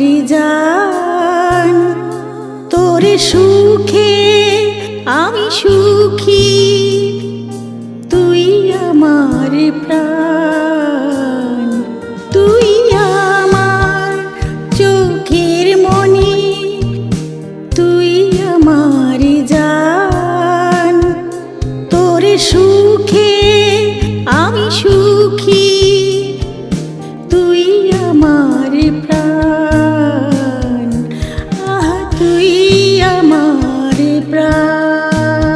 রে যান তোরে সুখে আমি সুখী। তুই আমার প্রাণ। তুই আমার প্রাণ।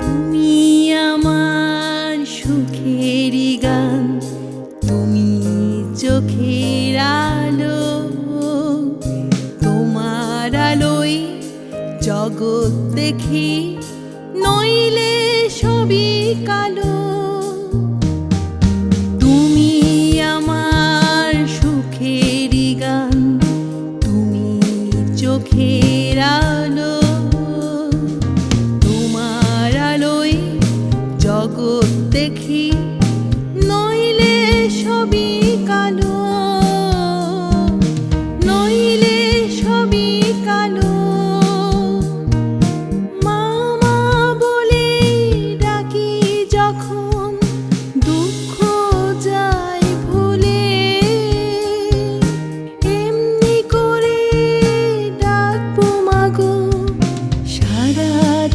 তুমি আমার সুখেরই গান, তুমি চোখের আলো, তোমার আলোয় জগৎ দেখি নইলে সবই কালো। তুমি আমার সুখেরই গান তুমি চোখের আলো। তোমার আলোয় জগৎ দেখি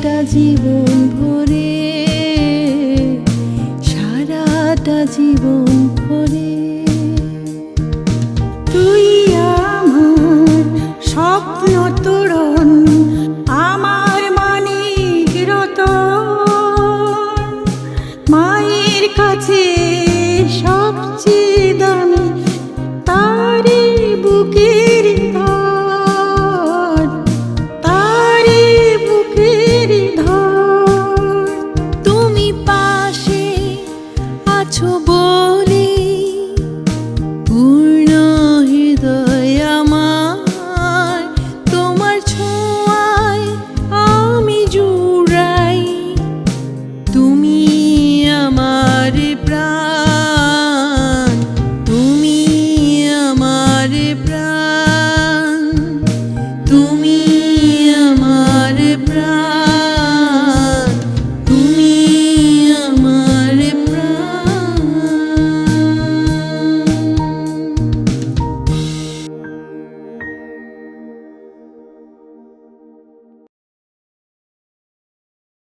সারাটা জীবন ভরে, সারাটা জীবন ভরে। তুই আমার স্বপ্ন তোরণ, আমার মানিক রতন। মায়ের কাছে সবচেয়ে